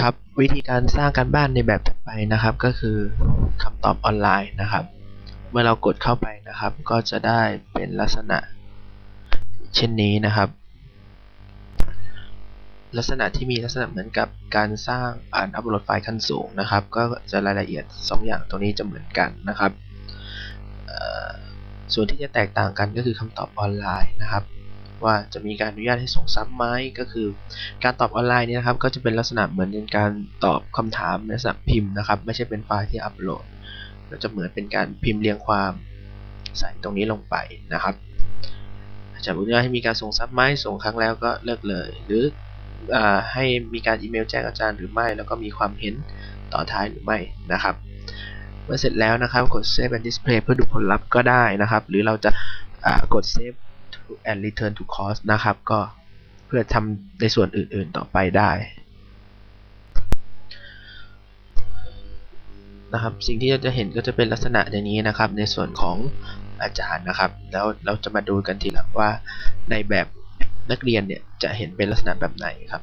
ครับวิธีการสร้างการบ้านในแบบถัดไปนะครับ ก็คือคำตอบออนไลน์นะครับ เมื่อเรากดเข้าไปนะครับ ก็จะได้เป็นลักษณะ เช่นนี้นะครับ ลักษณะที่มีลักษณะเหมือนกับการสร้างอ่านอัปโหลดไฟล์ขั้นสูงนะครับ ก็จะรายละเอียด 2 อย่างตรงนี้จะเหมือนกันนะครับส่วนที่จะแตกต่างกันก็คือคำตอบออนไลน์นะครับ ว่าจะมีการอนุญาตให้ส่งซ้ำไหมก็คือ การตอบออนไลน์นี่นะครับก็จะเป็นลักษณะเหมือนเป็นการตอบคำถามในลักษณะพิมพ์นะครับ ไม่ใช่เป็นไฟล์ที่อัปโหลดก็จะเหมือนเป็นการพิมพ์เรียงความใส่ตรงนี้ลงไปนะครับจะอนุญาตให้มีการส่งซ้ำไหมส่งครั้งแล้วก็เลิกเลย หรืออให้มีการอีเมลแจ้งอาจารย์หรือไม่ แล้วก็มีความเห็นต่อท้ายหรือไม่นะครับ เมื่อเสร็จแล้วนะครับกด Save and Display เพื่อดูผลลัพธ์ก็ได้นะครับ หรือเราจะกด Save and Return to cost นะครับ ก็เพื่อทำในส่วนอื่นๆต่อไปได้นะครับ สิ่งที่เราจะเห็นก็จะเป็นลักษณะอย่างนี้นะครับ ในส่วนของอาจารย์นะครับ แล้วเราจะมาดูกันทีหลังว่าในแบบนักเรียนเนี่ยจะเห็นเป็นลักษณะแบบไหนครับ